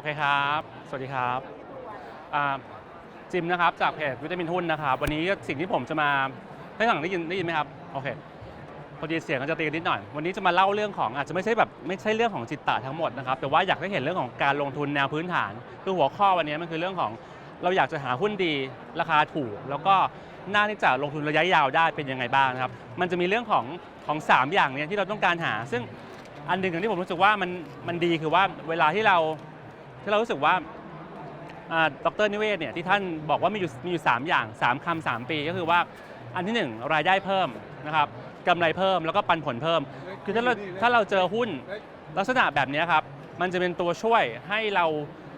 อเคครับ สวัสดีครับจิมนะครับจากเพจวิตามินหุ้นนะครับ วันนี้สิ่งที่ผมจะมาให้หลังได้ยินได้ยินไหมครับ โอเค พอดีเสียงก็จะตีกันนิดหน่อย วันนี้จะมาเล่าเรื่องของอาจจะไม่ใช่แบบไม่ใช่เรื่องของจิตตะทั้งหมดนะครับ แต่ว่าอยากให้เห็นเรื่องของการลงทุนแนวพื้นฐาน คือหัวข้อวันนี้มันคือเรื่องของเราอยากจะหาหุ้นดี ราคาถูก แล้วก็น่าที่จะลงทุนระยะยาวได้เป็นยังไงบ้างนะครับ มันจะมีเรื่องของของสามอย่างเนี้ที่เราต้องการหา ซึ่งอันหนึ่งที่ผมรู้สึกว่ามันมันดีคือว่าเวลาที่เรา ที่เรารู้สึกว่าดรนิเวศเนี่ยที่ท่านบอกว่ามีอยู่มีอยู่3อย่าง 3คำสามปีก็คือว่าอันที่ 1 รายได้เพิ่มนะครับกำไรเพิ่มแล้วก็ปันผลเพิ่ม คือถ้าเราถ้าเราเจอหุ้นลักษณะแบบนี้ครับมันจะเป็นตัวช่วยให้เรา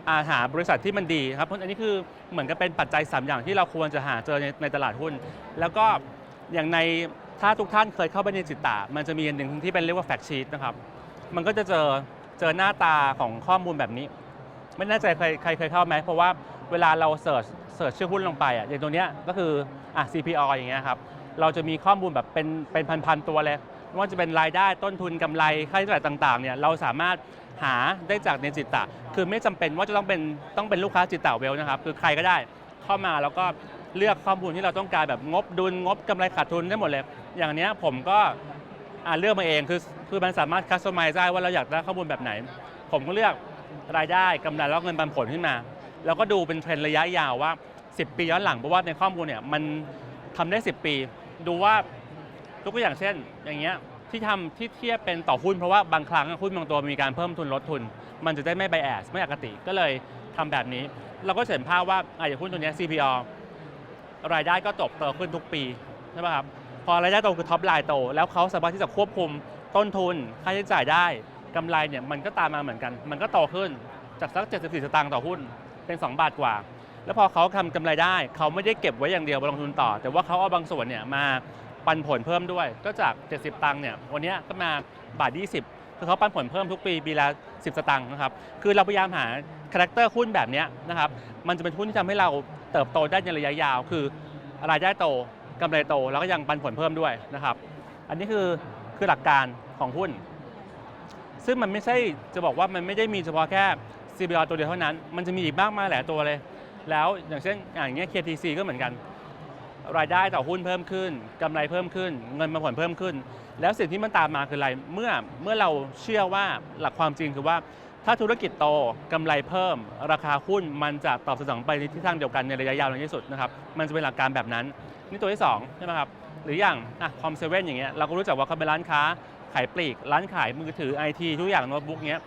อาหาบริษัทที่มันดีครับเพราะอันนี้คือเหมือนกับเป็นปัจจัย 3 อย่างที่เราควรจะหาเจอในในตลาดหุ้น แล้วก็อย่างในถ้าทุกท่านเคยเข้าไปในจิตตามันจะมีอันหนึ่งที่เป็นเรียกว่าแฟกชีตนะครับมันก็จะเจอเจอหน้าตาของข้อมูลแบบนี้ ไม่แน่ใจใครใครเคยเข้าไหมเพราะว่าเวลาเราเสิร์ชเสิร์ชชื่อหุ้นลงไปอะอย่างตัวเนี้ยก็คืออะ CPO อย่างเงี้ยครับเราจะมีข้อมูลแบบเป็นเป็นพันๆตัวเลยไม่ว่าจะเป็นรายได้ต้นทุนกำไรค่าใช้จ่ายต่างๆเนี่ยเราสามารถหาได้จากในจิตตะ คือไม่จำเป็นว่าจะต้องเป็นต้องเป็นลูกค้าจิตตะเวลนะครับ คือใครก็ได้เข้ามาแล้วก็เลือกข้อมูลที่เราต้องการแบบงบดุลงบกำไรขาดทุนได้หมดเลย อย่างเนี้ยผมก็อ่าเลือกมาเองคือคือมันสามารถคัสตอมไมซ์ได้ว่าเราอยากได้ข้อมูลแบบไหน ผมก็เลือก รายได้กำไรแล้วเงินปันผลขึ้นมา แล้วก็ดูเป็นเทรนด์ระยะยาวว่า 10 ปีย้อนหลังเพราะว่าในข้อมูลเนี่ยมันทำได้ 10 ปี ดูว่ายกตัวอย่างเช่น อย่างเงี้ยที่ทำที่เทียบเป็นต่อหุ้นเพราะว่าบางครั้งหุ้นบางตัวมีการเพิ่มทุนลดทุน มันจะได้ไม่ไบแอสไม่อคติก็เลยทำแบบนี้ เราก็เห็นภาพว่าอะอย่างหุ้นตัวนี้ CPO รายได้ก็ตบโตขึ้นทุกปีใช่ไหมครับพอรายได้โตคือท็อปไลน์โต แล้วเขาสามารถที่จะควบคุมต้นทุนค่าใช้จ่ายได้ กำไรเนี่ยมันก็ตามมาเหมือนกัน มันก็โตขึ้นจากสัก 74 สตางค์ต่อหุ้นเป็น 2 บาทกว่า แล้วพอเขาทำกำไรได้ เขาไม่ได้เก็บไว้อย่างเดียวมาลงทุนต่อ แต่ว่าเขาเอาบางส่วนเนี่ยมาปันผลเพิ่มด้วย ก็จาก 70 ตังค์เนี่ยวันนี้ก็มาบาท 20 คือเขาปันผลเพิ่มทุกปีปีละ 10 สตางค์นะครับ คือเราพยายามหาคาแรคเตอร์หุ้นแบบนี้นะครับ มันจะเป็นหุ้นที่ทำให้เราเติบโตได้ในระยะยาว คือรายได้โตกำไรโตแล้วก็ยังปันผลเพิ่มด้วยนะครับ อันนี้คือคือหลักการของหุ้น ซึ่งมันไม่ใช่จะบอกว่ามันไม่ได้มีเฉพาะแค่ CBR ตัวเดียวเท่านั้น มันจะมีอีกมากมายหลายตัวเลย แล้วอย่างเช่นอย่างเงี้ย KTC ก็เหมือนกัน รายได้ต่อหุ้นเพิ่มขึ้นกำไรเพิ่มขึ้น เงินปันผลเพิ่มขึ้น แล้วสิ่งที่มันตามมาคืออะไร เมื่อเมื่อเราเชื่อว่าหลักความจริงคือว่า ถ้าธุรกิจโตกำไรเพิ่ม ราคาหุ้นมันจะตอบสนองไปในทิศทางเดียวกันในระยะยาวในที่สุดนะครับ มันจะเป็นหลักการแบบนั้น นี่ตัวที่สองใช่ไหมครับ หรืออย่างอะคอมเซเว่นอย่างเงี้ยเราก็รู้จักว่าเขาเป็นร้านค้า ขายปลีก ร้านขายมือถือไอทีทุกอย่างโน้ตบุ๊กเงี้ย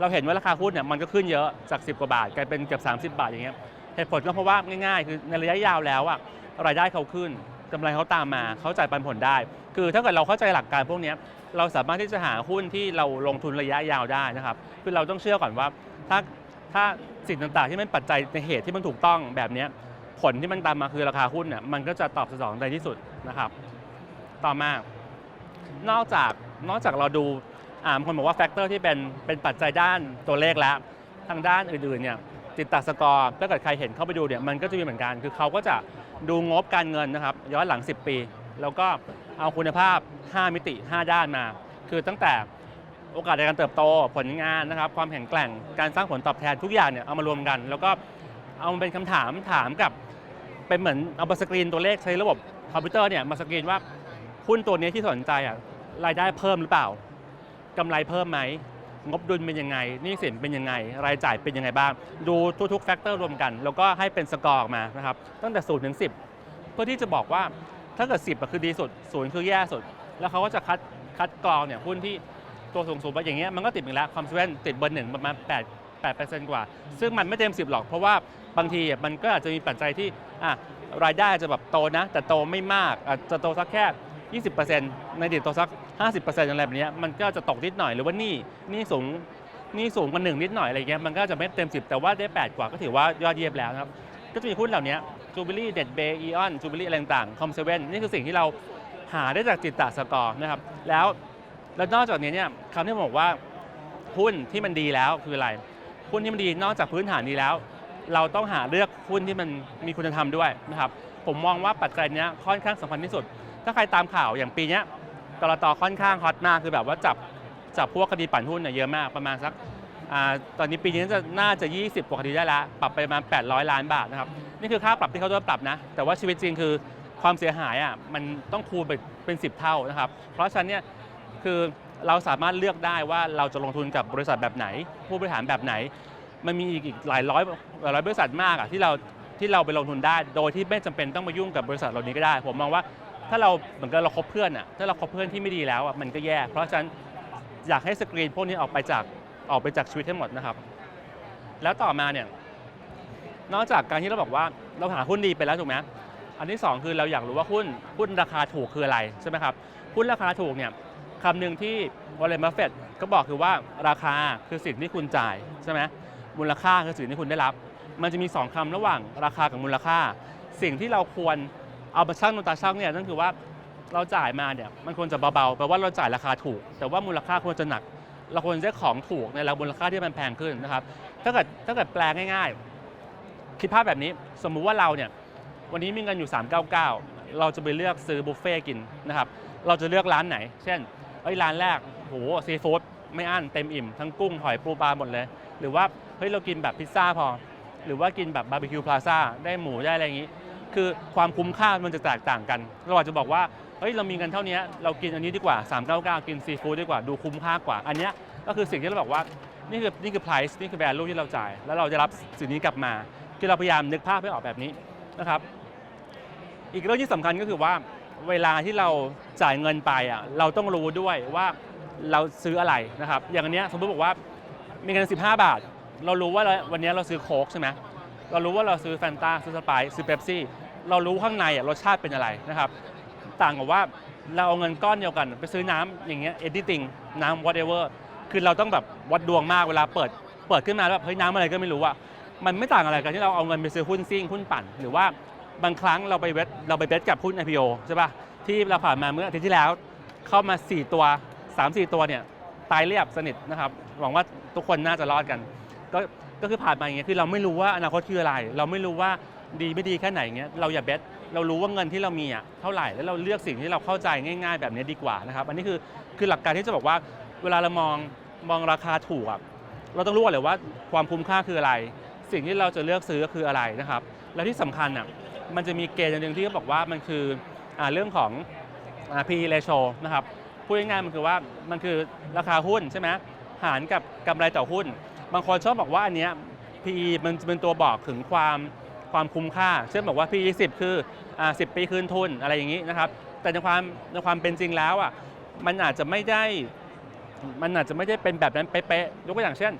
เราเห็นว่าราคาหุ้นเนี่ยมันก็ขึ้นเยอะจาก 10 กว่าบาท กลายเป็นเกือบ30 บาทอย่างเงี้ยเหตุผลก็เพราะว่าง่ายๆ คือในระยะยาวแล้วอะรายได้เขาขึ้นกำไรเขาตามมาเขาจ่ายปันผลได้ คือถ้าเกิดเราเข้าใจหลักการพวกเนี้ยเราสามารถที่จะหาหุ้นที่เราลงทุนระยะยาวได้นะครับคือเราต้องเชื่อก่อนว่าถ้าถ้าสิ่งต่างๆ ที่มันปัจจัยในเหตุที่มันถูกต้องแบบเนี้ยผลที่มันตามมาคือราคาหุ้นเนี่ยมันก็จะตอบสนองในที่สุดนะครับ ต่อมา นอกจากนอกจากเราดูอ่าบางคนบอกว่าแฟกเตอร์ที่เป็นเป็นปัจจัยด้านตัวเลขแล้ว ทางด้านอื่นๆเนี่ยจิดตตสกอร์ถ้าเกิดใครเห็นเข้าไปดูเนี่ยมันก็จะมีเหมือนกัน คือเขาก็จะดูงบการเงินนะครับย้อนหลัง 10 ปี แล้วก็เอาคุณภาพ 5 มิติ 5 ด้านมา คือตั้งแต่โอกาสในการเติบโตผลงานนะครับ ความแข็งแกร่งการสร้างผลตอบแทนทุกอย่างเนี่ยเอามารวมกัน แล้วก็เอามาเป็นคำถามถามกับเป็นเหมือนเอามาสกรีนตัวเลขใช้ระบบคอมพิวเตอร์เนี่ยมาสกรีนว่า หุ้นตัวนี้ที่สนใจอะรายได้เพิ่มหรือเปล่ากำไรเพิ่มไหมงบดุลเป็นยังไงนี้สินเป็นยังไง รายจ่ายเป็นยังไงบ้าง ดูทุกๆแฟกเตอร์รวมกัน แล้วก็ให้เป็นสกอร์ออกมานะครับ ตั้งแต่0ถึง10เพื่อที่จะบอกว่าถ้าเกิด10อะคือดีสุดศูนย์คือแย่สุด แล้วเขาก็จะคัดคัดกรองเนี่ยหุ้นที่ตัวสูงสูงไปอย่างเงี้ยมันก็ติดอีกแล้วคอมเซเว่นติดเบอร์หนึ่งประมาณ8 8%กว่า ซึ่งมันไม่เต็ม10หรอก เพราะว่าบางทีมันก็อาจจะมีปัจจัยที่อะรายได้จะแบบโตนะ แต่โตไม่มากอาจจะโตสักแค่ 20%ในอดีตโตสัก 50%อะไรแบบนี้มันก็จะตกนิดหน่อยหรือว่านี่นี่สูงนี่สูงกว่าหนึ่งนิดหน่อยอะไรเงี้ยมันก็จะไม่เต็ม 10 แต่ว่าได้ 8 กว่าก็ถือว่ายอดเยี่ยมแล้วนะครับก็จะมีหุ้นเหล่านี้จูบิลี่เด็ดเบย์อีออนจูบิลี่อะไรต่างๆคอมเซเว่นนี่คือสิ่งที่เราหาได้จากจิตตสกอร์นะครับแล้วแล้วนอกจากนี้เนี่ยคำที่ผมบอกว่าหุ้นที่มันดีแล้วคืออะไรหุ้นที่มันดีนอกจากพื้นฐานดีแล้ว เราต้องหาเลือกหุ้นที่มันมีคุณธรรมด้วยนะครับผมมองว่าปัจจัยนี้ค่อนข้างสำคัญที่สุด ถ้าใครตามข่าวอย่างปีนี้กรตค่อนข้างฮอตมากคือแบบว่าจับจับพวกคดีปั่นหุ้นเนี่ยเยอะมากประมาณสักตอนนี้ปีนี้น่าจะน่าจะ 20กว่าคดีได้ล้วปรับไปประมาณ 800 ล้านบาทนะครับนี่คือค่าปรับที่เขาจะปรับนะ แต่ว่าชีวิตจริงคือความเสียหายอะมันต้องคูณไปเป็น 10 เท่านะครับ เพราะฉะนั้นเนี่ยคือเราสามารถเลือกได้ว่าเราจะลงทุนกับบริษัทแบบไหน ผู้บริหารแบบไหน มันมีอีกหลายร้อยหลายร้อยบริษัทมากอะที่เราที่เราไปลงทุนได้ โดยที่ไม่จำเป็นต้องมายุ่งกับบริษัทเหล่านี้ก็ได้ ผมมองว่า ถ้าเราเหมือนกับเราคบเพื่อนอะถ้าเราคบเพื่อนที่ไม่ดีแล้วอะมันก็แย่เพราะฉะนั้นอยากให้สกรีนพวกนี้ออกไปจากออกไปจากชีวิตให้หมดนะครับ แล้วต่อมาเนี่ยนอกจากการที่เราบอกว่าเราหาหุ้นดีไปแล้วถูกไหมอันที่สองคือเราอยากรู้ว่าหุ้นหุ้นราคาถูกคืออะไรใช่ไหมครับหุ้นราคาถูกเนี่ยคำหนึ่งที่วอลเลนบัฟเฟตก็บอกคือว่าราคาคือสิ่งที่คุณจ่ายใช่ไหมมูลค่าคือสิ่งที่คุณได้รับ มันจะมี 2คำระหว่างราคากับมูลค่า สิ่งที่เราควร เอามาชั่งนนตาชั่งเนี่ยนั่นคือว่าเราจ่ายมาเนี่ยมันควรจะเบาๆแปลว่าเราจ่ายราคาถูก แต่ว่ามูลค่าควรจะหนัก เราควรจะได้ของถูกในราคามูลค่าที่มันแพงขึ้นนะครับถ้าเกิดถ้าเกิดแปลง่ายๆ คิดภาพแบบนี้สมมุติว่าเราเนี่ยวันนี้มีเงินอยู่ 399 เราจะไปเลือกซื้อบุฟเฟ่กินนะครับเราจะเลือกร้านไหน เช่นเอ้ยร้านแรกโหซีฟู้ดไม่อั้นเต็มอิ่มทั้งกุ้งหอยปูปลาหมดเลย หรือว่าเฮ้ยเรากินแบบพิซซ่าพอ หรือว่ากินแบบบาร์บีคิวพลาซ่าได้หมูได้อะไรอย่างนี้ คือความคุ้มค่ามันจะแตกต่างกัน เราอาจจะบอกว่าเฮ้ยเรามีเงินเท่านี้เรากินอันนี้ดีกว่า 399 กินซีฟู้ดดีกว่าดูคุ้มค่ากว่า อันเนี้ยก็คือสิ่งที่เราบอกว่านี่คือนี่คือ price นี่คือ value ที่เราจ่าย แล้วเราจะรับสิ่งนี้กลับมาที่เราพยายามนึกภาพให้ออกแบบนี้นะครับ อีกเรื่องที่สำคัญก็คือว่าเวลาที่เราจ่ายเงินไปอะเราต้องรู้ด้วยว่าเราซื้ออะไรนะครับ อย่างอันเนี้ยสมมติบอกว่ามีเงิน 15 บาท เรารู้ว่าวันนี้เราซื้อโค้กใช่ไหมเรารู้ว่าเราซื้อแฟนตาซื้อสไปซ์ซื้อเป๊ปซี่ เรารู้ข้างในรสชาติเป็นอะไรนะครับ ต่างกับว่าเราเอาเงินก้อนเดียวกัน ไปซื้อน้ำอย่างเงี้ย anything น้ำ whatever คือเราต้องแบบวัดดวงมากเวลาเปิดเปิดขึ้นมาแล้วแบบเฮ้ยน้ำอะไรก็ไม่รู้อะมันไม่ต่างอะไรกันที่เราเอาเงินไปซื้อหุ้นซิ่งหุ้นปั่น หรือว่าบางครั้งเราไปเวทเราไปเบสกับหุ้น IPO ใช่ป่ะที่เราผ่านมาเมื่ออาทิตย์ที่แล้ว เข้ามา 4 ตัว 3-4 ตัวเนี่ยตายเรียบสนิทนะครับหวังว่าทุกคนน่าจะรอดกัน ก็ก็คือผ่านมาอย่างเงี้ยคือเราไม่รู้ว่าอนาคตคืออะไร เราไม่รู้ว่า ดีไม่ดีแค่ไหนเงี้ยเราอย่าเบสเรารู้ว่าเงินที่เรามีอะเท่าไหร่แล้วเราเลือกสิ่งที่เราเข้าใจง่าย ๆ แบบนี้ดีกว่านะครับอันนี้คือคือหลักการที่จะบอกว่าเวลาเรามองมองราคาถูกอะเราต้องรู้ก่อนเลยว่าความคุ้มค่าคืออะไร สิ่งที่เราจะเลือกซื้อคืออะไรนะครับ แล้วที่สำคัญอะมันจะมีเกณฑ์อย่างหนึ่งที่เขาบอกว่ามันคืออเรื่องของ PE ratio นะครับพูดง่ายๆมันคือว่ามันคือราคาหุ้นใช่ไหมหารกับกำไรต่อหุ้น บางคนชอบบอกว่าอันเนี้ย PE มันจะเป็นตัวบอกถึงความ ความคุ้มค่า เช่นบอกว่า PE 10คืออ่า10 ปีคืนทุนอะไรอย่างนี้นะครับ แต่ในความในความเป็นจริงแล้วอะมันอาจจะไม่ได้มันอาจจะไม่ได้เป็นแบบนั้นเป๊ะๆยกตัวอย่างเช่น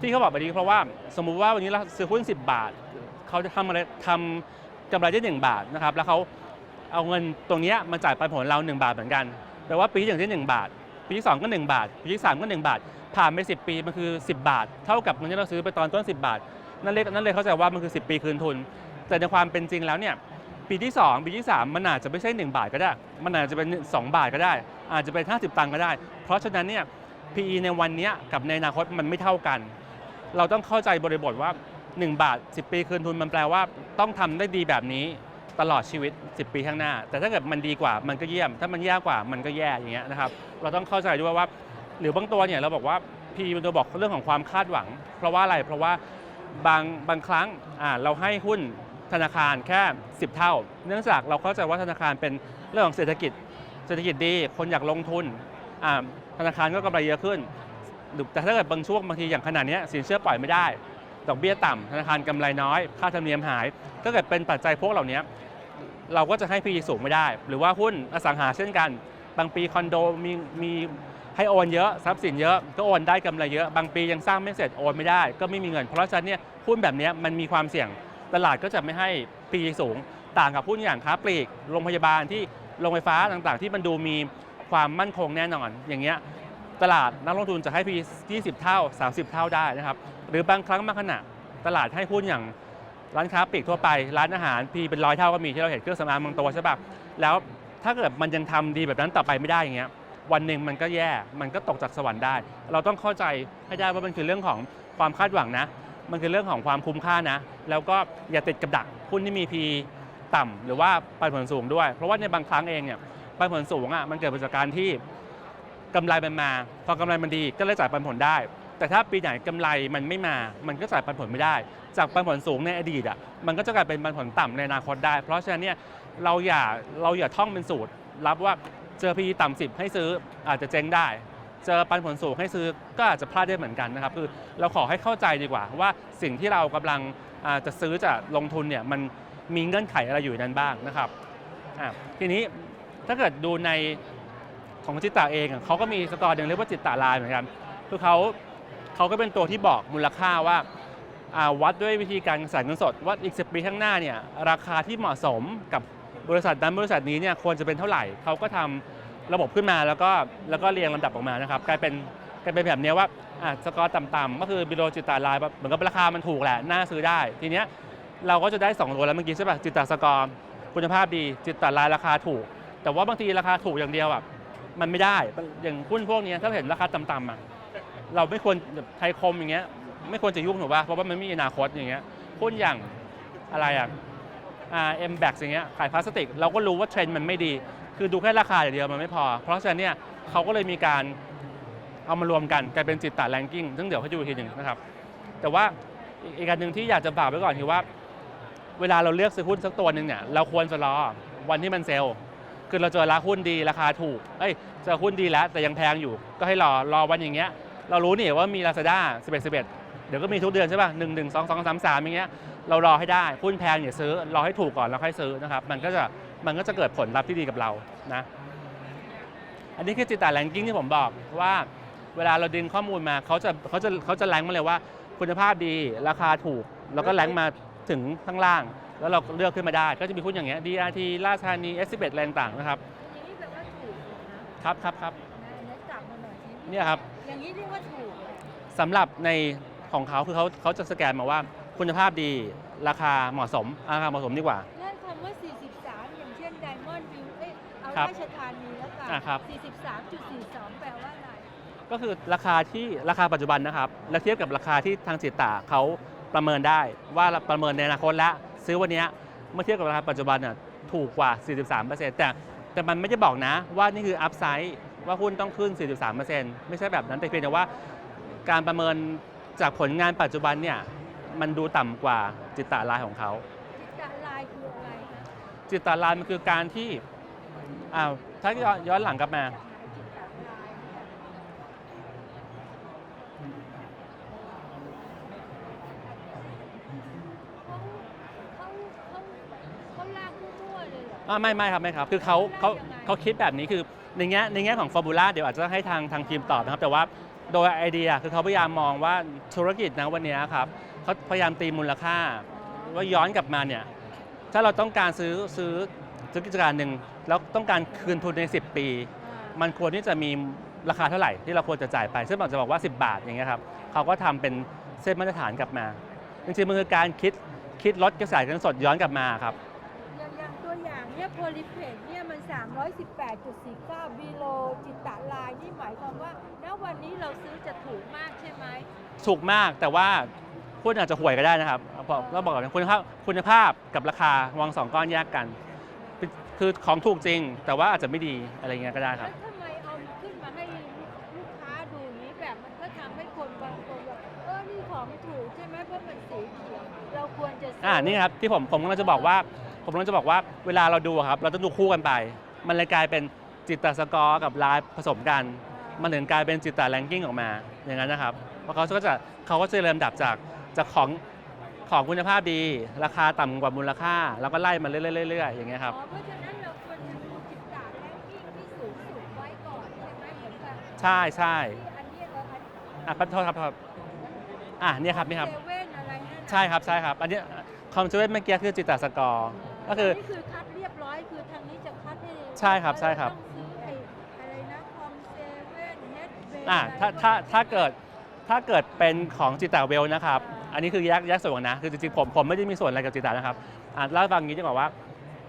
ที่เขาบอกแบบนี้เพราะว่าสมมุติว่าวันนี้เราซื้อหุ้น 10 บาท เขาจะทำอะไรทำกำไรได้1บาทนะครับแล้วเขาเอาเงินตรงเนี้ยมาจ่ายปันผลเรา 1 บาทเหมือนกันแปลว่าปีที่หนึ่งได้1บาท ปีที่ 2 ก็ 1 บาท ปีที่ 3 ก็ 1 บาท ผ่านไป 10 ปีมันคือ 10 บาท เท่ากับเงินที่เราซื้อไปตอนต้น 10 บาท นั่นเลยนั่นเลยเข้าใจว่ามันคือ 10 ปีคืนทุน แต่ในความเป็นจริงแล้วเนี่ยปีที่ 2 ปีที่ 3 มันอาจจะไม่ใช่ 1 บาทก็ได้ มันอาจจะเป็น 2 บาทก็ได้ อาจจะเป็น 50 ตังค์ก็ได้ เพราะฉะนั้นเนี่ย PE ในวันนี้กับในอนาคตมันไม่เท่ากัน เราต้องเข้าใจบริบทว่า 1 บาท 10 ปีคืนทุนมันแปลว่าต้องทำได้ดีแบบนี้ตลอดชีวิต 10 ปีข้างหน้า แต่ถ้าเกิดมันดีกว่ามันก็เยี่ยม ถ้ามันแย่กว่ามันก็แย่อย่างเงี้ยนะครับเราต้องเข้าใจด้วยว่า หรือบางตัวเนี่ยเราบอกว่า PE เป็นตัวบอกเรื่องของความคาดหวัง เพราะว่าอะไรเพราะว่า บางบางครั้งเราให้หุ้นธนาคารแค่ 10 เท่า เนื่องจากเราเข้าใจว่าธนาคารเป็นเรื่องของเศรษฐกิจ เศรษฐกิจดีคนอยากลงทุนธนาคารก็กำไรเยอะขึ้น แต่ถ้าเกิดบางช่วงบางทีอย่างขนาดนี้สินเชื่อปล่อยไม่ได้ ดอกเบี้ยต่ำธนาคารกำไรน้อย ค่าธรรมเนียมหาย ถ้าเกิดเป็นปัจจัยพวกเหล่านี้เราก็จะให้ PE สูงไม่ได้ หรือว่าหุ้นอสังหาเช่นกัน บางปีคอนโดมีมี ให้โอนเยอะทรัพย์สินเยอะก็โอนได้กำไรเยอะ บางปียังสร้างไม่เสร็จโอนไม่ได้ ก็ไม่มีเงิน เพราะฉะนั้นเนี่ยหุ้นแบบนี้มันมีความเสี่ยงตลาดก็จะไม่ให้ PE สูง ต่างกับหุ้นอย่างค้าปลีกโรงพยาบาลที่โรงไฟฟ้าต่างๆ ที่มันดูมีความมั่นคงแน่นอน อย่างเงี้ยตลาดนักลงทุนจะให้ PE 20 เท่า 30 เท่าได้นะครับหรือบางครั้งบางขณะตลาดให้หุ้นอย่างร้านค้าปลีกทั่วไปร้านอาหาร PE เป็นร้อยเท่าก็มีที่เราเห็นเครื่องสำอางบางตัวใช่ปะแล้วถ้าเกิดมันยังทำดีแบบนั้นต่อไปไม่ได้อย่างเงี้ย วันหนึ่งมันก็แย่ มันก็ตกจากสวรรค์ได้ เราต้องเข้าใจให้ได้ว่ามันคือเรื่องของความคาดหวังนะ มันคือเรื่องของความคุ้มค่านะ แล้วก็อย่าติดกับดักหุ้นที่มี PE ต่ำหรือว่าปันผลสูงด้วย เพราะว่าในบางครั้งเองเนี่ยปันผลสูงอะมันเกิดจากการที่กำไรมันมา พอกำไรมันดีก็เลยจ่ายปันผลได้ แต่ถ้าปีไหนกำไรมันไม่มา มันก็จ่ายปันผลไม่ได้ จากปันผลสูงในอดีตอะมันก็จะกลายเป็นปันผลต่ำในอนาคตได้ เพราะฉะนั้นเนี่ยเราอย่าเราอย่าท่องเป็นสูตรรับว่า เจอ PE ต่ำสิบให้ซื้ออาจจะเจ๊งได้ เจอปันผลสูงให้ซื้อก็อาจจะพลาดได้เหมือนกันนะครับคือเราขอให้เข้าใจดีกว่าว่าสิ่งที่เรากำลังจะซื้อจะลงทุนเนี่ยมันมีเงื่อนไขอะไรอยู่นั้นบ้างนะครับทีนี้ถ้าเกิดดูในของจิตตาเองเขาก็มีสกอร์หนึ่งเรียกว่าจิตตาลายเหมือนกันคือเขาเขาก็เป็นตัวที่บอกมูลค่าว่าวัดด้วยวิธีการใส่เงินสดว่าอีก10ปีข้างหน้าเนี่ยราคาที่เหมาะสมกับ บริษัทนั้นบริษัทนี้เนี่ยควรจะเป็นเท่าไหร่เขาก็ทำระบบขึ้นมาแล้วก็แล้วก็เรียงลำดับออกมานะครับกลายเป็นกลายเป็นแบบนี้ว่าอะสกอร์ต่ำๆก็คือบิโลจิตตาลายเหมือนกับราคามันถูกแหละน่าซื้อได้ ทีเนี้ยเราก็จะได้2ตัวแล้วเมื่อกี้ใช่ป่ะจิตตาสกอร์คุณภาพดี จิตตาลายราคาถูก แต่ว่าบางทีราคาถูกอย่างเดียวอะมันไม่ได้อย่างหุ้นพวกนี้ถ้าเห็นราคาต่ำๆอะเราไม่ควรไทยคมอย่างเงี้ยไม่ควรจะยุ่งถูกป่ะเพราะว่ามันไม่มีอนาคตอย่างเงี้ยหุ้นอย่างอะไรอะ เอ็มแบ็กอย่างเงี้ยขายพลาสติก เราก็รู้ว่าเทรนด์มันไม่ดี คือดูแค่ราคาอย่างเดียวมันไม่พอ เพราะฉะนั้นเนี่ยเขาก็เลยมีการเอามารวมกันกลายเป็นจิตตาแรงกิ้งซึ่งเดี๋ยวให้ดูอีกทีหนึ่งนะครับ แต่ว่าอีกกอันหนึ่งที่อยากจะฝากไว้ก่อนคือว่า เวลาเราเลือกซื้อหุ้นสักตัวหนึ่งเนี่ยเราควรจะรอวันที่มันเซลล์คือเราเจอราหุ้นดีราคาถูก เอ้ยเจอหุ้นดีแล้วแต่ยังแพงอยู่ ก็ให้รอรอวันอย่างเงี้ย เรารู้นี่ว่ามี Lazada 11 11 เดี๋ยวก็มีทุกเดือนใช่ป่ะ1 1 2 2 3 3อย่างเงี้ย เรารอให้ได้หุ้นแพงอย่าซื้อรอให้ถูกก่อนแล้วค่อยซื้อนะครับมันก็จะมันก็จะเกิดผลลัพธ์ที่ดีกับเรานะอันนี้คือจิตตาแรงกิ้งที่ผมบอกว่าเวลาเราดึงข้อมูลมาเขาจะเขาจะเขาจะแรงมาเลยว่า คุณภาพดีราคาถูก แล้วก็แรงมาถึงข้างล่าง แล้วเราเลือกขึ้นมาได้ ก็จะมีหุ้นอย่างเงี้ย DRT ราชธานี S11 แรงต่างนะครับอย่างนี้แปลว่าถูกนะครับครับครับนะเดี๋ยวกลับมาหน่อยสิเนี่ยครับอย่างนี้เรียกว่าถูกสำหรับในของเขาคือเขาเขาจะสแกนมาว่า คุณภาพดีราคาเหมาะสมราคาเหมาะสมดีกว่านั่นคำว่า 43 อย่างเช่น Diamond View เอ้ยเอาครับราชธานีแล้วกันอะครับ 43.42 แปลว่าอะไรก็คือราคาที่ราคาปัจจุบันนะครับ และเทียบกับราคาที่ทางจิตตาเขาประเมินได้ ว่าประเมินในอนาคตแล้วซื้อวันเนี้ยเมื่อเทียบกับราคาปัจจุบันน่ะถูกกว่า 43%แต่แต่มันไม่ได้บอกนะว่านี่คืออัพไซด์ว่าหุ้นต้องขึ้น 43%ไม่ใช่แบบนั้นแต่เพียงแต่ว่า การประเมินจากผลงานปัจจุบันเนี่ย มันดูต่ำกว่าจิตตาลายของเขาจิตตาลายคืออะไรคะจิตตาลายมันคือการที่อ้าวถ้าย้อนย้อนหลังกลับมาจิตตาลายเนี่ยเขาเขาเขาเขาลากมั่วๆเลยเหรออ่าไม่ไม่ครับไม่ครับ คือเขาเขาเขาคิดแบบนี้คือในแง่ในแง่ของฟอร์มูลาเดี๋ยวอาจจะให้ทางทางทีมตอบนะครับ แต่ว่าโดยไอเดียคือเขาพยายามมองว่าธุรกิจนะวันเนี้ยครับ เขาพยายามตีมูลค่า ว่าย้อนกลับมาเนี่ยถ้าเราต้องการซื้อซื้อซื้อกิจการหนึ่งแล้วต้องการคืนทุนใน 10 ปี มันควรที่จะมีราคาเท่าไหร่ที่เราควรจะจ่ายไป ซึ่งผมจะบอกว่า 10 บาทอย่างเงี้ยครับเขาก็ทำเป็นเส้นมาตรฐานกลับมา จริงๆมันคือการคิดคิดลดกระแสเงินสดย้อนกลับมาครับอย่างอย่างตัวอย่างเนี่ยโพลิเพนเนี่ยมัน 318.49บิโลจิตตะลายนี่หมายความว่าณวันนี้เราซื้อจะถูกมากใช่ไหมถูกมากแต่ว่า หุ้นอาจจะห่วยก็ได้นะครับบอกเราบอกก่อนนะคุณภาพคุณภาพกับราคาวางสองก้อนแยกกัน คือของถูกจริง แต่ว่าอาจจะไม่ดีอะไรเงี้ยก็ได้คแล้รับวทำไมเอาขึ้นมาให้ลูกค้าดูอย่างนี้แบบมันก็ทำให้คนบางคนแบบเออนี่ของถูกใช่ไหมเพราะมันสีเขียวเราควรจะซื้อ่านี่ครับที่ผมผมกำลังจะบอกว่า ผมกำลังจะบอกว่าเวลาเราดูอะครับ เราต้องดูคู่กันไป มันเลยกลายเป็นจิตตสกอร์กับไลฟ์ผสมกันมันถึงกลายเป็นจิตตแรงกิ้งออกมาอย่างนั้นนะครับเพราะเขาก็จะเขาก็จะเริ่มดับจาก จากของของคุณภาพดี ราคาต่ำกว่ามูลค่า แล้วก็ไล่มาเรื่อยๆๆ อย่างเงี้ยครับอ๋อเพราะฉะนั้นเราควรจะดูจิตตะแรงกิ้งที่สูงสุดไว้ก่อนใช่ไหมเหมือนกับใช่ใช่ที่อันนี้เราอันอะขอโทษครับขอโทษอะเนี่ยครับนี่ครับ เซเว่นอะไรนั่นน่ะใช่ครับใช่ครับ อันเนี้ยคอมเเมื่อกี้คือจิตตสกอร์ก็คือนนี้คือคัดเรียบร้อยคือทางนี้จะคัดให้ใช่ครับใช่ครับ ต้องซื้อไอ้อะไรนะคอมเซเว่นเน็ตเบอะถ้าถ้าถ้าเกิดถ้าเกิดเป็นของจิตตเวลนะครับอั นนี้คือแยกแยกส่วนนะ คือจริงๆผมผมไม่ได้มีส่วนอะไรกับจิตตนะครับอะเล่าให้ฟังอย่างนี้ดีกว่าว่า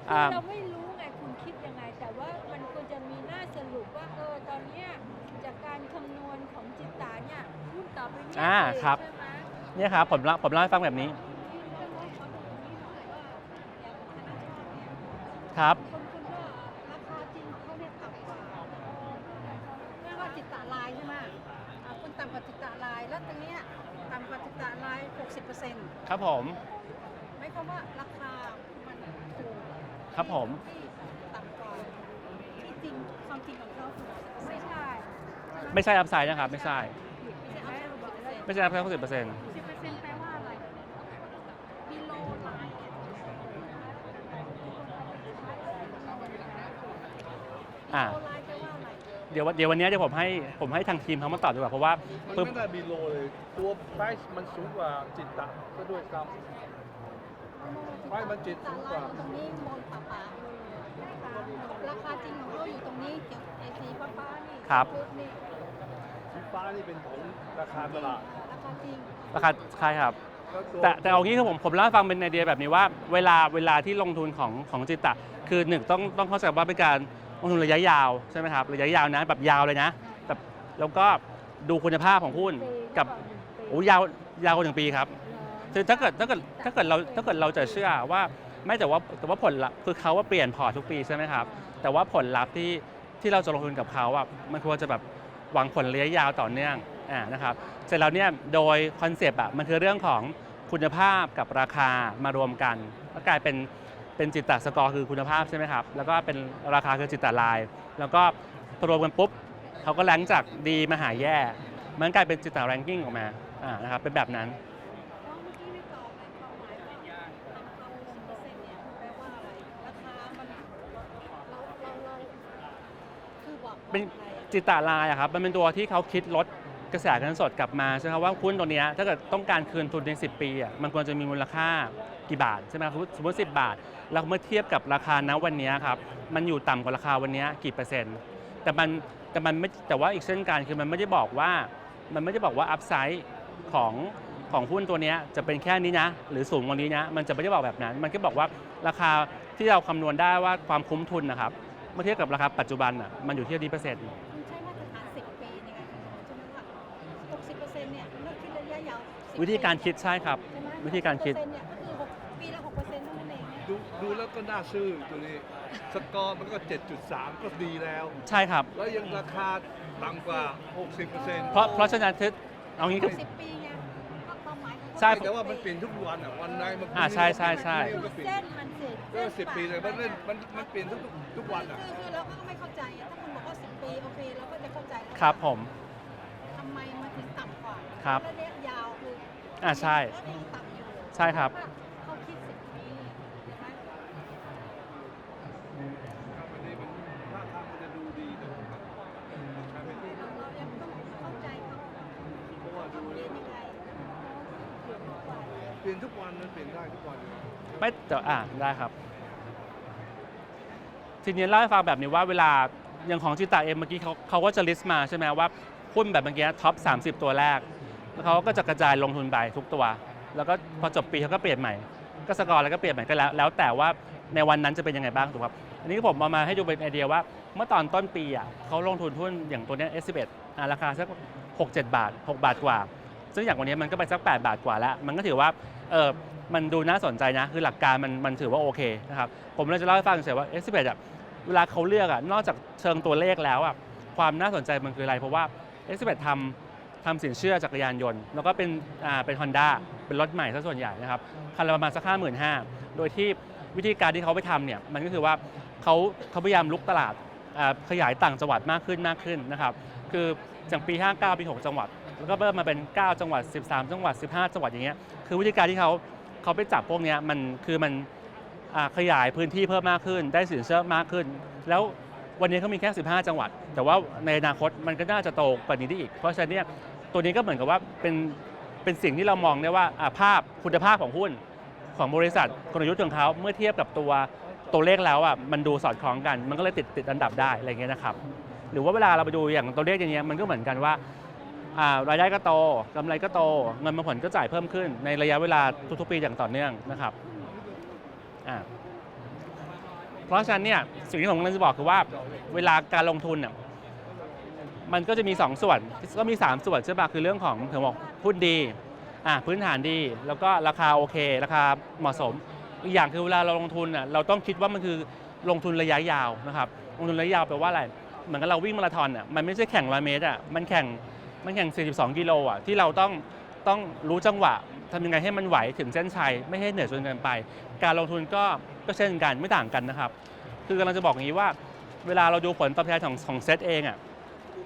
คืออ่า เราไม่รู้ไงคุณคิดยังไง แต่ว่ามันควรจะมีหน้าสรุปว่าเออตอนเนี้ยจากการคำนวณของจิตตาเนี่ยหุ้นต่อไปเนี่ยอ่าครับ ใช่ไหมเนี่ยครับผมเล่าผมเล่าให้ฟังแบบนี้ครับ คนคนว่าราคาจริงเขาเนี่ยต่ำกว่าเรียกว่าจิตตาลายใช่ไหมอ่าคน มันต่ำกว่าจิตตะลาย แล้วตรงเนี้ยต่ำกว่าจิตตะลาย 60%ครับผม ไม่ความว่าราคามันถูก ครับผมที่ต่ำกว่าที่จริงความจริงของเขาคือไม่ใช่ไม่ใช่อัพไซด์นะครับ ไม่ใช่ไม่ใช่เอา60%ไม่ใช่อัพไซด์หกสิบเปอร์เซ็นต์สิบเปอร์เซ็นต์แปลว่าอะไรกิโลลายเนี่ยอ่า กิโลลายแปลว่าอะไรเดี๋ยววันเดี๋ยววันนี้เดี๋ยวผมให้ผมให้ทางทีมเขามาตอบดีกว่าเพราะว่ามันปึ๊บ ไม่ได้บีโลเลย ตัว price มันสูงกว่าจิตตะซะด้วยซ้ำ ไม่มันจิตสูงกว่า ตรงนี้มนป่าป่าเลยราคาจริงของเราอยู่ตรงนี้เกี่ยวไอซีป้าป้านี่ครับ นี่สีฟ้านี่เป็นของราคาตลาดราคาจริงราคาใช่ครับแล้วตัวแต่แต่เอางี้คือผมผมเล่าให้ฟังเป็นไอเดียแบบนี้ว่าเวลาเวลาที่ลงทุนของของจิตตะ คือหนึ่งต้องต้องเข้าใจว่าเป็นการลงทุนระยะยาวใช่ไหมครับระยะยาวนะแบบยาวเลยนะแบบแล้วก็ดูคุณภาพของหุ้นกับโอ้ยาวยาวกว่าหนึ่งปีครับ คือถ้าเกิดถ้าเกิดถ้าเกิดเราถ้าเกิดเราจะเชื่อว่าไม่แต่ว่าแต่ว่าผลลัพธ์คือเขาว่าเปลี่ยนพอร์ตทุกปีใช่ไหมครับ แต่ว่าผลลัพธ์ที่ที่เราจะลงทุนกับเขาอะมันควรจะแบบหวังผลระยะยาวต่อเนื่องอ่านะครับเสร็จแล้วเนี่ยโดยคอนเซปต์อะมันคือเรื่องของคุณภาพกับราคามารวมกันก็กลายเป็นเป็นจิตตสกอร์คือคุณภาพใช่ไหมครับ แล้วก็เป็นราคาคือจิตตลาย แล้วก็รวมกันปุ๊บเขาก็แรงจากดีมาหาแย่ มันกลายเป็นจิตตแรงกิ้งออกมาอ่านะครับเป็นแบบนั้น แล้วเมื่อกี้ไม่ตอบเลยความหมายว่าทำเอาลงเปอร์เซ็นต์เนี่ยแปลว่าอะไร ราคามันเราเราเราคือบอก เป็นจิตตลายอะครับมันเป็นตัวที่เขาคิดลดกระแสเงินสดกลับมาใช่ไหมครับว่าหุ้นตัวนี้ถ้าเกิดต้องการคืนทุนใน 10 ปีอะมันควรจะมีมูลค่ากี่บาทใช่ไหมครับสมมติ 10 บาทแล้วเมื่อเทียบกับราคาณวันนี้ครับมันอยู่ต่ำกว่าราคาวันนี้กี่เปอร์เซ็นต์ แต่มันแต่มันไม่แต่ว่าอีกเช่นกันคือมันไม่ได้บอกว่ามันไม่ได้บอกว่าอัพไซด์ของของหุ้นตัวนี้จะเป็นแค่นี้นะ หรือสูงกว่านี้นะ มันจะไม่ได้บอกแบบนั้น มันก็บอกว่าราคาที่เราคำนวณได้ว่าความคุ้มทุนนะครับ เมื่อเทียบกับราคาปัจจุบันอะมันอยู่ที่นี้เปอร์เซ็นต์มันใช้มาตรฐาน10 ปีในการคำนวณใช่ไหมคะ60%เนี่ยเลือกคิดระยะยาว10วิธีการคิดใช่ครับ ใช่ไหมวิธีการคิด 60%เนี่ยก็คือหกปีละ6%เท่านั้นเองเนี่ยดูดูแล้วก็น่าซื้อตัวนี้ สกอร์มันก็ 7.3 ก็ดีแล้ว ใช่ครับ แล้วยังราคาต่ำกว่า 60%เพราะเพราะฉะนั้นคือเอางี้ครับ10 ปีไง ใช่ แต่ว่ามันเปลี่ยนทุกวันอะวันไหนมันอ่าใช่ใช่ใช่ มันก็เปลี่ยนเส้นมันเสร็จก็สิบปีเลยมันเล่นมันมันเปลี่ยนทุกทุกวันอะ คือคือเราก็ไม่เข้าใจอะถ้าคุณบอกว่า10ปีโอเคเราก็จะเข้าใจแล้วครับผม ทำไมมันถึงต่ำกว่าครับระยะยาวคืออ่าใช่ ก็ยังต่ำอยู่ใช่ครับ เขาคิด 10 ปีใช่ไหม วันนี้มันท่าทางมันจะดูดีแต่ว่าใช้ไม่ได้ เราเรายังต้องเข้าใจเขา เพราะว่า ต้ ดู องเรี แล้ ยน ว ยังไงเปลี่ยนทุกวัน เปลี่ยนทุ กวันมันเปลี่ยนได้ทุกวันไม่แต่อ่าได้ครับ ทีนี้เล่าให้ฟังแบบนี้ว่าเวลาอย่างของจิตาเอ็มเมื่อกี้เขาเขาก็จะลิสต์มาใช่ไหมว่าหุ้นแบบเมื่อกี้ท็อป 30 ตัวแรก แล้วเขาก็จะกระจายลงทุนไปทุกตัว แล้วก็พอจบปีเขาก็เปลี่ยนใหม่ ก็สกอร์แล้วก็เปลี่ยนใหม่ก็แล้ว แล้วแต่ว่าในวันนั้นจะเป็นยังไงบ้างถูกครับ อันนี้ผมเอามาให้ดูเป็นไอเดียว่า เมื่อตอนต้นปีอะเขาลงทุนหุ้นอย่างตัวเนี้ย S11 อะราคาสัก 6-7 บาท 6 บาทกว่า ซึ่งอย่างวันนี้มันก็ไปสัก 8 บาทกว่าแล้ว มันก็ถือว่าเออมันดูน่าสนใจนะ คือหลักการมันมันถือว่าโอเคนะครับ ผมเลยจะเล่าให้ฟังเฉยว่า S11 อะเวลาเขาเลือกอะนอกจากเชิงตัวเลขแล้วอะความน่าสนใจมันคืออะไร เพราะว่า S11 ทำทำสินเชื่อจักรยานยนต์ แล้วก็เป็นอ่าเป็น Honda เป็นรถใหม่ซะส่วนใหญ่นะครับคันละประมาณสักห้าหมื่นห้าโดยที่วิธีการที่เขาไปทำเนี่ยมันก็คือว่าเขาเขาพยายามลุกตลาดขยายต่างจังหวัดมากขึ้นมากขึ้นนะครับคือจากปี 59 ปี 6 จังหวัด แล้วก็เพิ่มมาเป็น 9 จังหวัด 13 จังหวัด 15 จังหวัดอย่างเงี้ยคือวิธีการที่เขาเขาไปจับพวกเนี้ยมันคือมันขยายพื้นที่เพิ่มมากขึ้น ได้สินเชื่อมากขึ้น แล้ววันนี้เขามีแค่ 15 จังหวัด แต่ว่าในอนาคตมันก็น่าจะโตกว่านี้ได้อีก เพราะฉะนั้นเนี่ยตัวนี้ก็เหมือนกับว่าเป็นเป็นสิ่งที่เรามองได้ว่าภาพคุณภาพของหุ้นของบริษัทกลยุทธ์ของเขาเมื่อเทียบกับตัวตัวเลขแล้วอะมันดูสอดคล้องกัน มันก็เลยติดติดอันดับได้อะไรเงี้ยนะครับหรือว่าเวลาเราไปดูอย่างตัวเลขอย่างเงี้ยมันก็เหมือนกันว่า รายได้ก็โตกำไรก็โต เงินปันผลก็จ่ายเพิ่มขึ้น ในระยะเวลาทุกๆปีอย่างต่อเนื่องนะครับเพราะฉะนั้นเนี่ยสิ่งที่ผมกำลังจะบอกคือว่า เวลาการลงทุนเนี่ยมันก็จะมี 2 ส่วนก็มี 3 ส่วนใช่ปะคือเรื่องของผมบอกหุ้นดีอ่าพื้นฐานดี แล้วก็ราคาโอเค ราคาเหมาะสม อีกอย่างคือเวลาเราลงทุนอะเราต้องคิดว่ามันคือลงทุนระยะยาวนะครับลงทุนระยะยาวแปลว่าอะไรเหมือนกับเราวิ่งมาราธอนอะมันไม่ใช่แข่งร้อยเมตรอะมันแข่ง มันแข่ง 42 กิโลอะที่เราต้องต้องรู้จังหวะทำยังไงให้มันไหวถึงเส้นชัย ไม่ให้เหนื่อยจนเกินไป การลงทุนก็ก็เช่นกันไม่ต่างกันนะครับ คือกำลังจะบอกอย่างนี้ว่า เวลาเราดูผลตอบแทนของของเซตเองอะ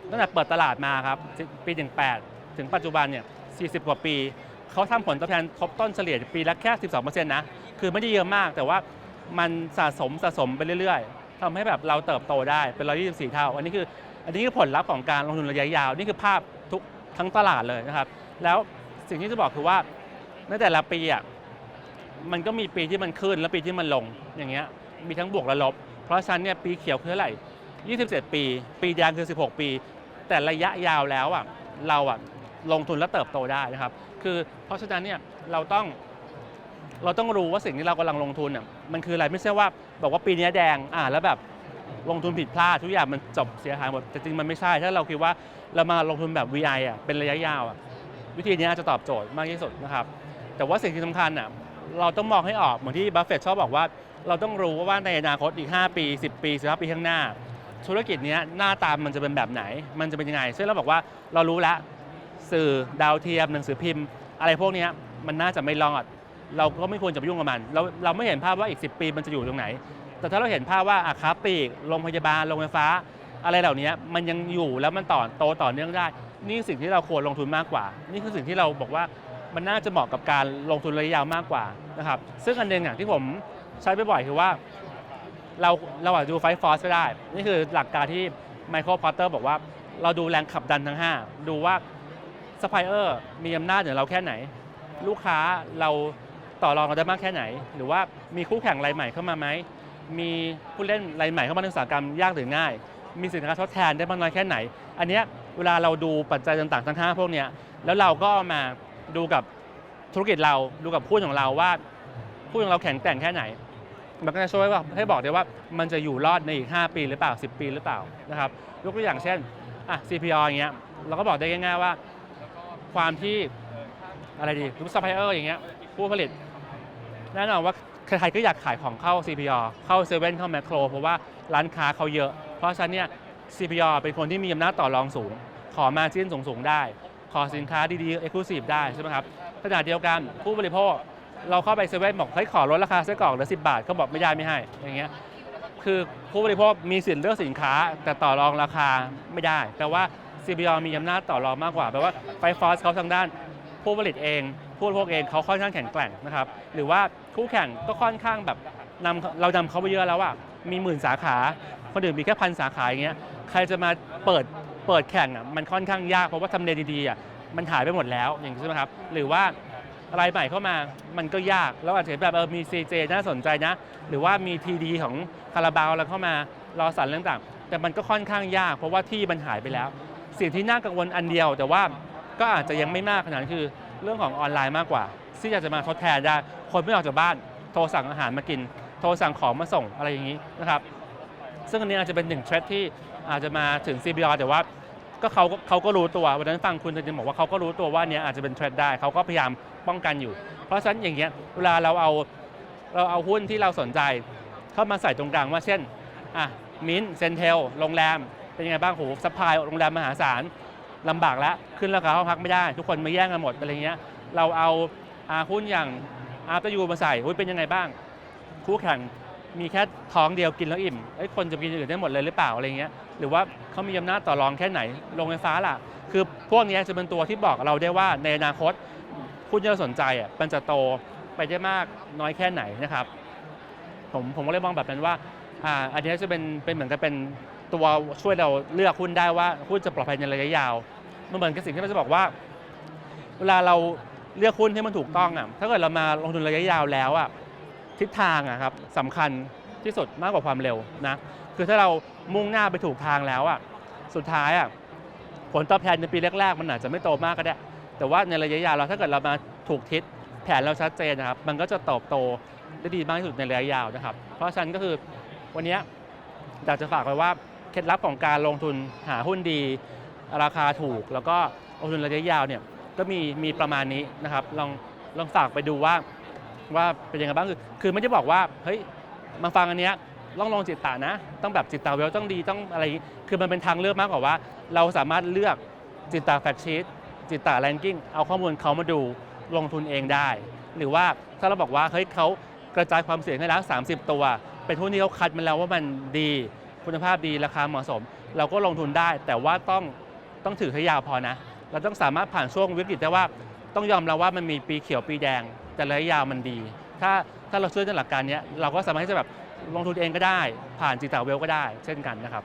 ตั้งแต่เปิดตลาดมาครับปี18ถึงปัจจุบันเนี่ย40 กว่าปีเขาทำผลตอบแทนทบต้นเฉลี่ยปีละแค่ 12%นะคือไม่ได้เยอะมาก แต่ว่ามันสะสมสะสมไปเรื่อยๆทำให้แบบเราเติบโตได้เป็น 124 เท่า อันนี้คืออันนี้คือผลลัพธ์ของการลงทุนระยะยาว นี่คือภาพ ทั้งตลาดเลยนะครับ แล้วสิ่งที่จะบอกคือว่าในแต่ละปีอะมันก็มีปีที่มันขึ้นและปีที่มันลงอย่างเงี้ยมีทั้งบวกและลบ เพราะฉะนั้นเนี่ยปีเขียวคือเท่าไหร่ 27 ปี ปีแดงคือ 16 ปี แต่ระยะยาวแล้วอะเราอะลงทุนและเติบโตได้นะครับ คือเพราะฉะนั้นเนี่ยเราต้องเราต้องรู้ว่าสิ่งที่เรากำลังลงทุนอะมันคืออะไรไม่ใช่ว่าบอกว่าปีนี้แดงอ่าแล้วแบบ ลงทุนผิดพลาดทุกอย่างมันจบเสียหายหมดแต่จริงมันไม่ใช่ ถ้าเราคิดว่าเรามาลงทุนแบบ VI อะเป็นระยะยาวอะวิธีนี้จะตอบโจทย์มากที่สุดนะครับแต่ว่าสิ่งที่สำคัญอะเราต้องมองให้ออกเหมือนที่บัฟเฟตชอบบอกว่า เราต้องรู้ว่าในอนาคตอีก 5 ปี 10 ปี15ปีข้างหน้า ธุรกิจนี้หน้าตามมันจะเป็นแบบไหน มันจะเป็นยังไงซึ่งเราบอกว่าเรารู้แล้วสื่อดาวเทียมหนังสือพิมพ์ อะไรพวกนี้มันน่าจะไม่รอดเราก็ไม่ควรจะไปยุ่งกับมัน เราเราไม่เห็นภาพว่าอีก 10 ปีมันจะอยู่ตรงไหน แต่ถ้าเราเห็นภาพว่าอาคาปลีกโรงพยาบาลโรงไฟฟ้า อะไรเหล่านี้มันยังอยู่แล้วมันต่อโตต่อเนื่องได้ นี่สิ่งที่เราควรลงทุนมากกว่า นี่คือสิ่งที่เราบอกว่ามันน่าจะเหมาะกับการลงทุนระยะยาวมากกว่านะครับซึ่งอันหนึงอย่างที่ผมใช้ไปบ่อยคือว่า เราเราอาจจะดูไฟฟอสก็ได้ นี่คือหลักการที่ไมเคิลพอตเตอร์บอกว่าเราดูแรงขับดันทั้ง 5 ดูว่าซัพพลายเออร์มีอำนาจเหนือเราแค่ไหน ลูกค้าเราต่อรองกันได้มากแค่ไหน หรือว่ามีคู่แข่งรายใหม่เข้ามาไหม มีผู้เล่นรายใหม่เข้ามาในอุตสาหกรรมยากหรือง่าย มีสินค้าทดแทนได้มากน้อยแค่ไหน อันเนี้ยเวลาเราดูปัจจัยต่างๆทั้ง5พวกเนี้ยแล้วเราก็เอามาดูกับธุรกิจเราดูกับหุ้ของเราว่าหุ้ของเราแข็งแกร่งแค่ไหน มันก็จะช่วยว่าให้บอกได้ว่ามันจะอยู่รอดในอีก 5 ปีหรือเปล่า 10 ปีหรือเปล่านะครับยกตัวอย่างเช่นอะ CPO อย่างเงี้ยเราก็บอกได้ง่ายๆว่า ความที่อะไรดีรูปซัพพลายเออร์อย่างเงี้ยผู้ผลิตแน่นอนว่า ใครๆก็อยากขายของเข้า CPO เข้าเซเว่นเข้าแมคโครเพราะว่าร้านค้าเขาเยอะ เพราะฉะนั้นเนี่ย CPO เป็นคนที่มีอำนาจต่อรองสูง ขอมาจิ้นสูงๆได้ ขอสินค้าดีๆ Exclusive ได้ใช่ไหมครับขณะเดียวกันผู้บริโภคเราเข้าไปเซเว่นบอกเฮ้ขอลดราคาไส้กรอกเหลือ 10 บาทเขาบอกไม่ได้ไม่ให้อย่างเงี้ยคือผู้บริโภคมีสิทธิ์เลือกสินค้า แต่ต่อรองราคาไม่ได้แปลว่า CPO มีอำนาจต่อรองมากกว่าแปลว่าไฟฟอสเขาทางด้าน ผู้ผลิตเอง ผู้บริโภคเองเขาค่อนข้างแข็งแกร่งนะครับหรือว่า คู่แข่งก็ค่อนข้างแบบนำเรานำเขาไปเยอะแล้วอะมีหมื่นสาขา คนอื่นมีแค่พันสาขาอย่างเงี้ยใครจะมาเปิดเปิดแข่งอะมันค่อนข้างยากเพราะว่าทำเลดีๆอะมันหายไปหมดแล้วอย่างนี้ใช่ไหมครับหรือว่ารายใหม่เข้ามามันก็ยากแล้วอาจจะแบบเออมี CJ น่าสนใจนะ หรือว่ามี TD ของคาราบาวอะไรเข้ามารอสันเรื่องต่างๆแต่มันก็ค่อนข้างยาก เพราะว่าที่มันหายไปแล้ว สิ่งที่น่ากังวลอันเดียว แต่ว่าก็อาจจะยังไม่มากขนาดนั้นคือเรื่องของออนไลน์มากกว่า ที่อยากจะมาทดแทนได้คนไม่ออกจากบ้าน โทรสั่งอาหารมากิน โทรสั่งของมาส่งอะไรอย่างนี้นะครับซึ่งอันนี้อาจจะเป็นหนึ่งเทรดที่อาจจะมาถึง CBR แต่ว่าก็เขาเขาก็รู้ตัววันนั้นฟังคุณจริงบอกว่าเขาก็รู้ตัวว่าเนี้ยอาจจะเป็นเทรดได้เขาก็พยายามป้องกันอยู่ เพราะฉะนั้นอย่างเงี้ยเวลาเราเอาเราเอาหุ้นที่เราสนใจ เข้ามาใส่ตรงกลางว่าเช่นอะมินเซนเทลโรงแรม เป็นยังไงบ้างโหซัพพลายโรงแรมมหาศาลลำบากแล้วขึ้นราคาห้องพักไม่ได้ ทุกคนมาแย่งกันหมดอะไรเงี้ยเราเอา หุ้นอย่างอาร์ตยูมาใส่หุ้ยเป็นยังไงบ้าง คู่แข่งมีแค่ท้องเดียวกินแล้วอิ่มเอ้คนจะกินอย่างอื่นได้หมดเลยหรือเปล่าอะไรเงี้ยหรือว่าเขามีอำนาจต่อรองแค่ไหนโรงไฟฟ้าล่ะ คือพวกนี้จะเป็นตัวที่บอกเราได้ว่าในอนาคตหุ้นที่เราสนใจอะมันจะโตไปได้มากน้อยแค่ไหนนะครับผมผมก็เลยมองแบบนั้นว่าอ่าอันนี้จะเป็นเป็นเหมือนกับเป็นตัวช่วยเราเลือกหุ้นได้ว่าหุ้นจะปลอดภัยในระยะยาวมันเหมือนกับสิ่งที่เราจะบอกว่า เวลาเรา เลือกหุ้นให้มันถูกต้องอะถ้าเกิดเรามาลงทุนระยะยาวแล้วอะทิศทางอะครับสำคัญที่สุดมากกว่าความเร็วนะคือถ้าเรามุ่งหน้าไปถูกทางแล้วอะสุดท้ายอะผลตอบแทนในปีแรกๆ มันอาจจะไม่โตมากก็ได้ แต่ว่าในระยะยาวเราถ้าเกิดเรามาถูกทิศแผนเราชัดเจนนะครับ มันก็จะเติบโตได้ดีมากที่สุดในระยะยาวนะครับ เพราะฉะนั้นก็คือวันนี้อยากจะฝากไว้ว่าเคล็ดลับของการลงทุนหาหุ้นดี ราคาถูก แล้วก็ลงทุนระยะยาวเนี่ย ก็มีมีประมาณนี้นะครับลองลองฝากไปดูว่าว่าเป็นยังไงบ้างคือคือไม่ได้บอกว่าเฮ้ยมาฟังอันเนี้ยต้องลงจิตตานะ ต้องแบบจิตตาเวลต้องดีต้องอะไรคือมันเป็นทางเลือกมากกว่าว่า เราสามารถเลือกจิตตาแฟกชีตจิตตาแรงกิ้งเอาข้อมูลเขามาดูลงทุนเองได้ หรือว่าถ้าเราบอกว่าเฮ้ยเขากระจายความเสี่ยงให้แล้ว 30 ตัว เป็นหุ้นที่เขาคัดมาแล้วว่ามันดีคุณภาพดีราคาเหมาะสม เราก็ลงทุนได้ แต่ว่าต้องต้องถือให้ยาวพอนะ เราต้องสามารถผ่านช่วงวิกฤตได้ว่าต้องยอมรับว่ามันมีปีเขียวปีแดง แต่ระยะยาวมันดี ถ้าถ้าเราเชื่อในหลักการนี้เราก็สามารถที่จะแบบลงทุนเองก็ได้ ผ่านจิตตาเวลก็ได้ เช่นกันนะครับ